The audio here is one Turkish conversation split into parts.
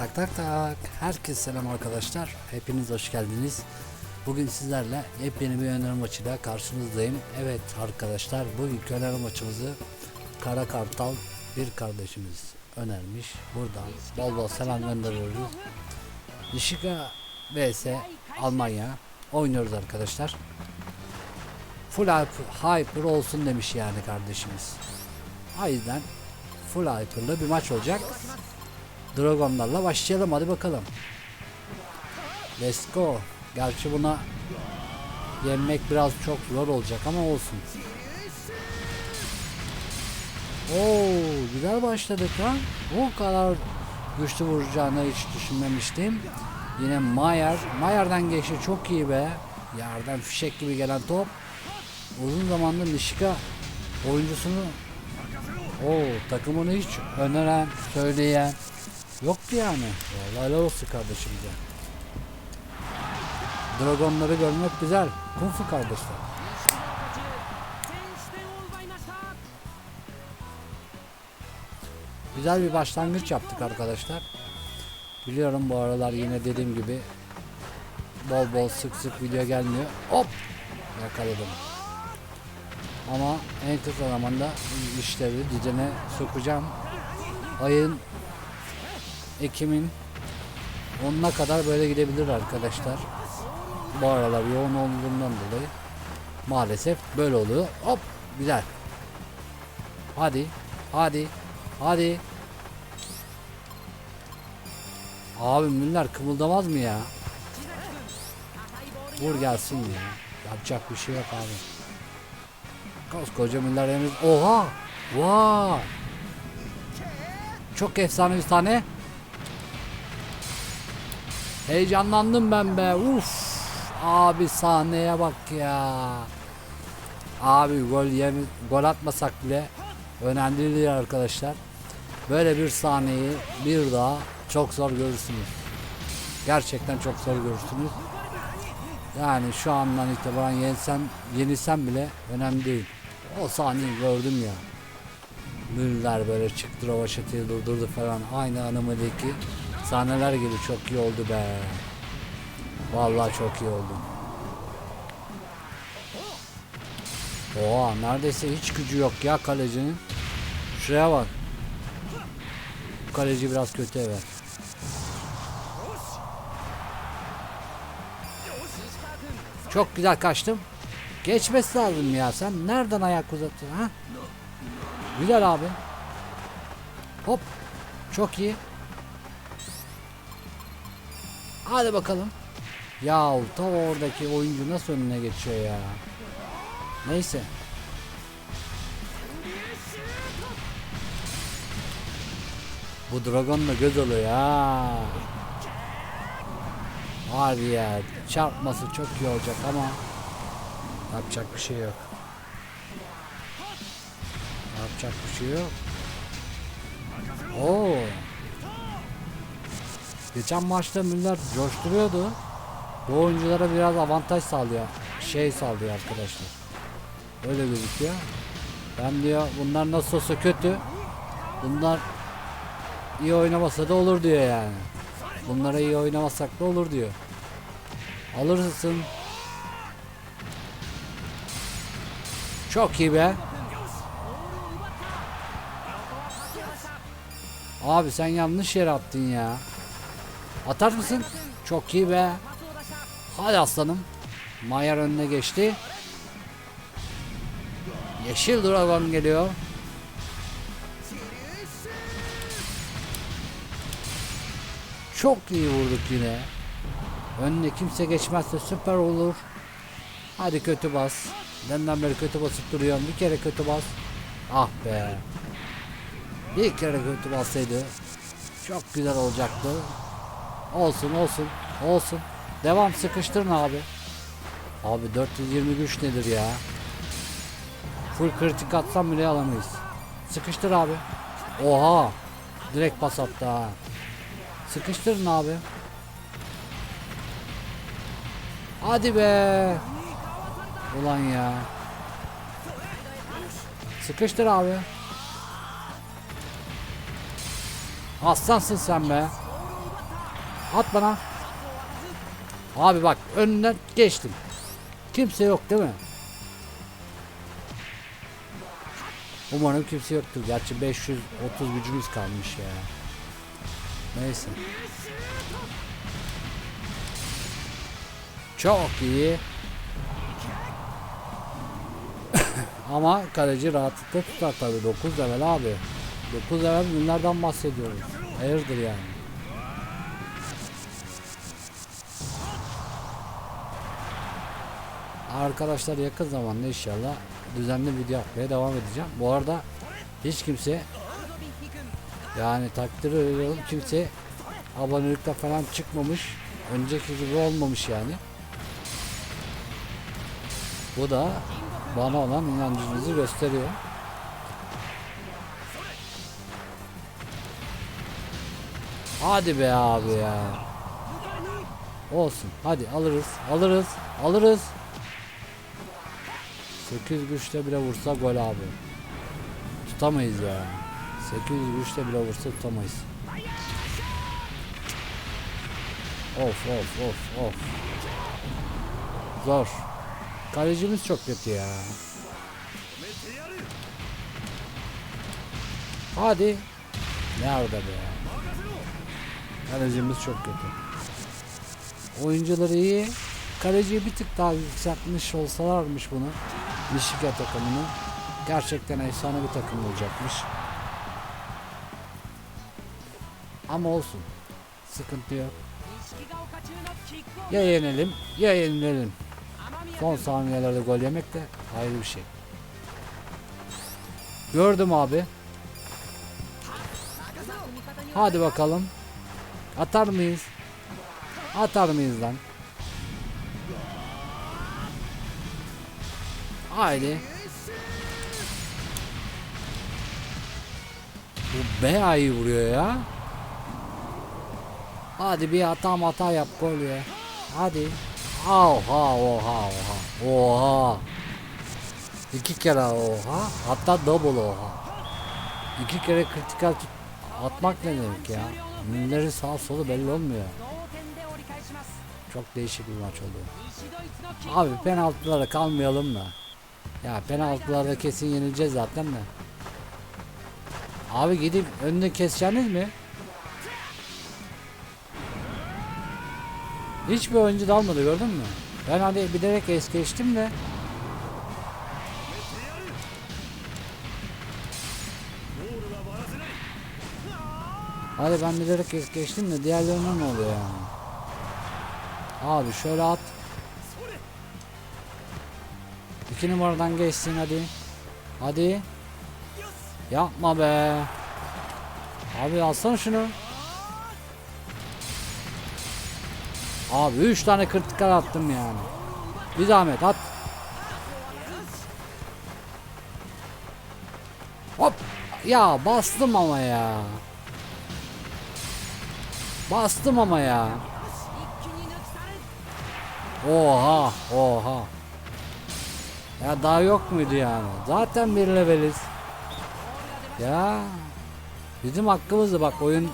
Tak tak tak. Herkese selam arkadaşlar. Hepiniz hoş geldiniz. Bugün sizlerle yepyeni bir öneri maçıyla karşınızdayım. Evet arkadaşlar bugünkü öneri maçımızı Kara Kartal bir kardeşimiz önermiş. Buradan bol bol selam gönderiyoruz. Nishika vs Almanya oynuyoruz arkadaşlar. Full hyper olsun demiş yani kardeşimiz. O yüzden full hyper'lı bir maç olacak. Dragonlarla başlayalım hadi bakalım. Let's go. Gerçi buna yenmek biraz çok zor olacak ama olsun. Oo, güzel başladık lan. O kadar güçlü vuracağını hiç düşünmemiştim. Yine Mayer. Mayer'den geçti çok iyi be. Yerden fişek gibi gelen top. Uzun zamandır Nishika oyuncusunu o takımını hiç öneren, söyleyen Yoktu yani. Vallahi helal olsun kardeşim de. Dragonları görmek güzel. Kung Fu kardeşler. Güzel bir başlangıç yaptık arkadaşlar. Biliyorum bu aralar yine dediğim gibi bol bol sık sık video gelmiyor. Hop! Yakaladım. Ama en kısa zamanda işleri düzene sokacağım. Ayın Ekim'in 10'una kadar böyle gidebilir arkadaşlar. Bu aralar yoğun olduğundan dolayı maalesef böyle oluyor. Hop! Güzel. Hadi. Hadi. Hadi. Abi Müller kımıldamaz mı ya? Vur gelsin ya. Yapacak bir şey yok abi. Koskoca Müller henüz... Oha! Vay! Çok efsane bir tane. Heyecanlandım ben be. Uf! Abi sahneye bak ya. Abi gol yemi, gol atmasak bile önemli değil arkadaşlar. Böyle bir sahneyi bir daha çok zor görürsünüz. Gerçekten çok zor görürsünüz. Yani şu andan itibaren yensem, yenilsem bile önemli değil. O sahneyi gördüm ya. Müller böyle çıktı rovaşatıyı durdurdu falan. Aynı animedeki sahneler gibi çok iyi oldu be. Vallahi çok iyi oldu. Oha neredeyse hiç gücü yok ya kalecinin. Şuraya bak. Bu kaleci biraz kötü evet. Çok güzel kaçtım. Geçmesi lazım ya. Sen nereden ayak uzattın ha? Güzel abi. Hop. Çok iyi. Hadi bakalım. Ya ta oradaki oyuncu nasıl önüne geçiyor ya. Neyse. Bu dragonla göz oluyor ya. Var ya çarpması çok iyi olacak ama yapacak bir şey yok. Yapacak bir şey yok. Oo. Geçen maçta Müller coşturuyordu. Bu oyunculara biraz avantaj sağlıyor. Şey sağlıyor arkadaşlar. Öyle gözüküyor. Ben diyor bunlar nasıl olsa kötü. Bunlar iyi oynamasa da olur diyor yani. Bunlara iyi oynamasak da olur diyor. Alırsın. Çok iyi be. Abi sen yanlış yere attın ya. Atar mısın? Çok iyi be. Hadi aslanım. Mayer önüne geçti. Yeşil dragon geliyor. Çok iyi vurduk yine. Önüne kimse geçmezse süper olur. Hadi kötü bas. Benden beri kötü basıp duruyorum. Bir kere kötü bas. Ah be. Bir kere kötü bassaydı çok güzel olacaktı. Olsun olsun olsun. Devam sıkıştırın abi. Abi 420 güç nedir ya? Full kritik atsam bile alamayız. Sıkıştır abi. Oha. Direkt pas attı ha. Sıkıştırın abi. Hadi be. Ulan ya. Sıkıştır abi. Aslansın sen be. At bana. Abi bak önünden geçtim. Kimse yok değil mi? Umarım kimse yoktur. Gerçi 530 gücümüz kalmış ya. Neyse. Çok iyi. Ama kaleci rahatlıkla tutar tabi 9 level abi. 9 level bunlardan bahsediyoruz. Hayırdır yani. Arkadaşlar yakın zamanda inşallah düzenli video yapmaya devam edeceğim. Bu arada hiç kimse yani takdir ediyorum kimse abonelikte falan çıkmamış. Önceki gibi olmamış yani. Bu da bana olan inancınızı gösteriyor. Hadi be abi ya. Olsun. Hadi alırız. Alırız. Alırız. 8 güçte bile vursa gol abi. Tutamayız ya. 800 güçte bile vursa tutamayız. Of of of of. Zor. Kalecimiz çok kötü ya. Hadi. Nerede be? Kalecimiz çok kötü. Oyuncuları iyi. Kaleciyi bir tık daha yükseltmiş olsalarmış bunu. Michigan takımını. Gerçekten efsane bir takım olacakmış. Ama olsun. Sıkıntı yok. Ya yenelim ya yenilelim. Son saniyelerde gol yemek de ayrı bir şey. Gördüm abi. Hadi bakalım. Atar mıyız? Atar mıyız lan? Haydi. Bu Beya'yı vuruyor ya. Hadi bir hata hata yap gol ya. Hadi. Oha oha oha. Oha. İki kere oha. Hatta double oha. İki kere kritikal atmak ne demek ya? Millerin sağ solu belli olmuyor. Çok değişik bir maç oldu. Abi penaltılara kalmayalım da. Ya penaltılarda kesin yenileceğiz zaten de. Abi gidip önünü keseceğiniz mi? Hiçbir oyuncu dalmadı gördün mü? Ben hadi bilerek es geçtim de. Hadi ben bilerek es geçtim de diğerlerine ne oluyor yani? Abi şöyle at. İki numaradan geçsin hadi. Hadi. Yapma be. Abi alsana şunu. Abi 3 tane kritikal attım yani. Bir zahmet at. Hop. Ya bastım ama ya. Bastım ama ya. Oha, oha. Ya daha yok muydu yani? Zaten bir leveliz. Ya. Bizim hakkımızdı bak oyun.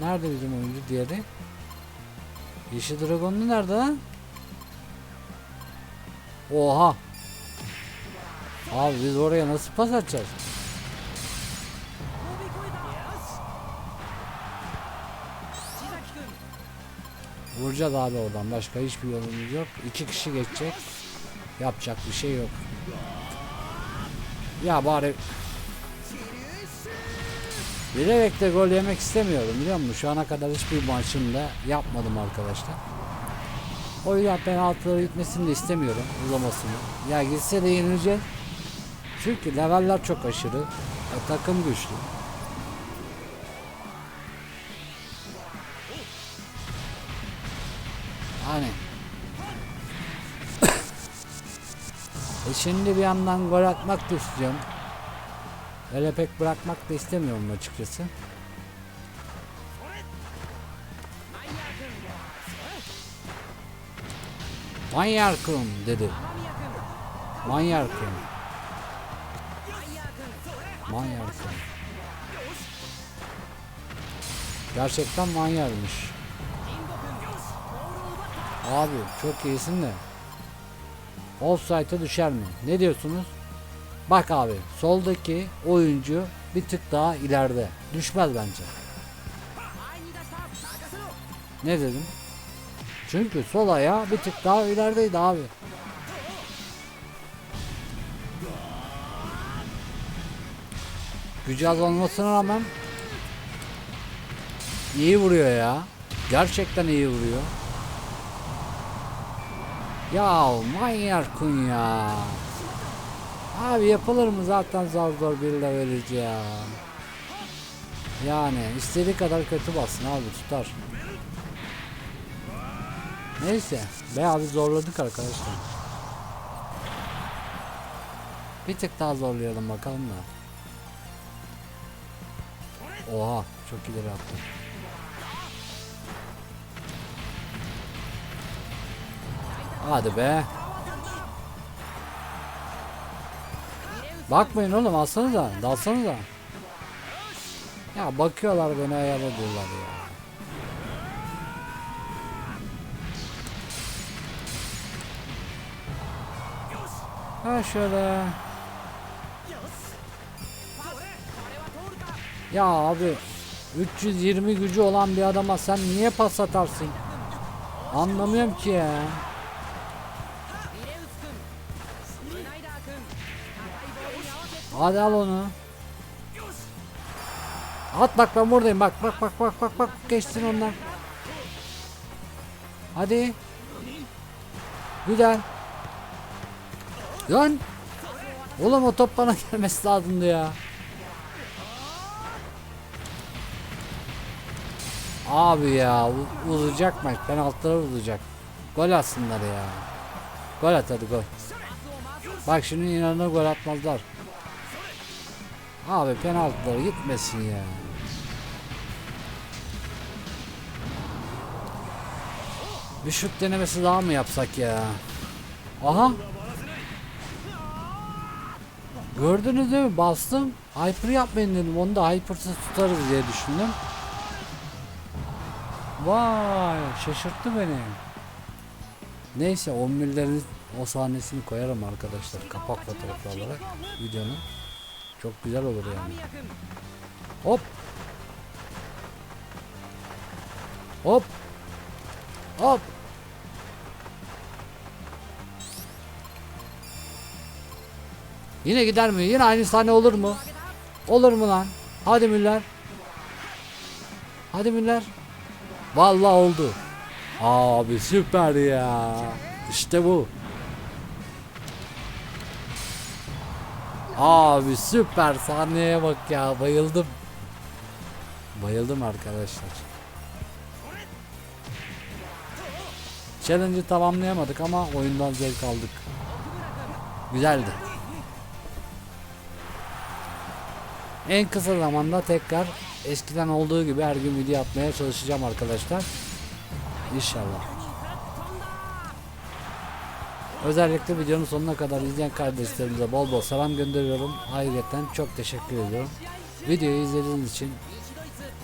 Nerede bizim oyuncu diğeri? Yeşil Dragon'lu nerede lan? Oha. Abi biz oraya nasıl pas atacağız? Vuracağız abi oradan. Başka hiçbir yolumuz yok. İki kişi geçecek. Yapacak bir şey yok. Ya bari Bilerek de gol yemek istemiyorum biliyor musun? Şu ana kadar hiçbir maçımda yapmadım arkadaşlar. O yüzden penaltıları gitmesini de istemiyorum uzamasını. Ya gitse de yenileceğiz. Çünkü leveller çok aşırı. E, takım güçlü. Hani e şimdi bir yandan gol atmak da istiyorum. Öyle pek bırakmak da istemiyorum açıkçası. Manyarkım dedi. Manyarkım. Manyaksın. Gerçekten manyarmış. Abi çok iyisin de. Offside'a düşer mi? Ne diyorsunuz? Bak abi soldaki oyuncu bir tık daha ileride. Düşmez bence. Ne dedim? Çünkü sol ayağı bir tık daha ilerideydi abi. Gücü az olmasına rağmen iyi vuruyor ya. Gerçekten iyi vuruyor. Ya manyak kun ya. Abi yapılır mı zaten zor zor bir levelici ya. Yani istediği kadar kötü bassın abi tutar. Neyse. Be abi zorladık arkadaşlar. Bir tık daha zorlayalım bakalım da. Oha çok ileri attı. Hadi be. Bakmayın oğlum alsanıza. Dalsanıza. Ya bakıyorlar beni ayarladılar ya. Ha şöyle. Ya abi 320 gücü olan bir adama sen niye pas atarsın? Anlamıyorum ki ya. Hadi al onu. At bak ben buradayım bak bak bak bak bak bak geçtin ondan. Hadi. Güzel. Lan. Oğlum o top bana gelmesi lazımdı ya. Abi ya uzayacak maç. Penaltılar uzayacak. Gol atsınlar ya. Gol at hadi gol. Bak şimdi inanır gol atmazlar. Abi penaltılar gitmesin ya. Bir şut denemesi daha mı yapsak ya? Aha. Gördünüz değil mi? Bastım. Hyper yapmayın dedim. Onu da hypersız tutarız diye düşündüm. Vay şaşırttı beni. Neyse 11'lerin o sahnesini koyarım arkadaşlar kapak fotoğrafı olarak videonun. Çok güzel olur yani. Hop. Hop. Hop. Yine gider mi? Yine aynı sahne olur mu? Olur mu lan? Hadi Müller. Hadi Müller. Vallahi oldu. Abi süper ya. İşte bu. Abi süper sahneye bak ya bayıldım. Bayıldım arkadaşlar. Challenge'ı tamamlayamadık ama oyundan zevk aldık. Güzeldi. En kısa zamanda tekrar eskiden olduğu gibi her gün video atmaya çalışacağım arkadaşlar. İnşallah. Özellikle videonun sonuna kadar izleyen kardeşlerimize bol bol selam gönderiyorum. Ayrıyeten çok teşekkür ediyorum. Videoyu izlediğiniz için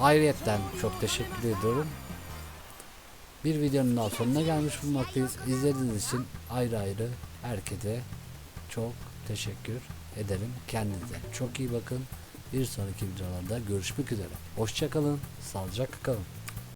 ayrıyeten çok teşekkür ediyorum. Bir videonun daha sonuna gelmiş bulmaktayız. İzlediğiniz için ayrı ayrı herkese çok teşekkür ederim. Kendinize çok iyi bakın. Bir sonraki videolarda görüşmek üzere. Hoşçakalın. Sağlıcakla kalın.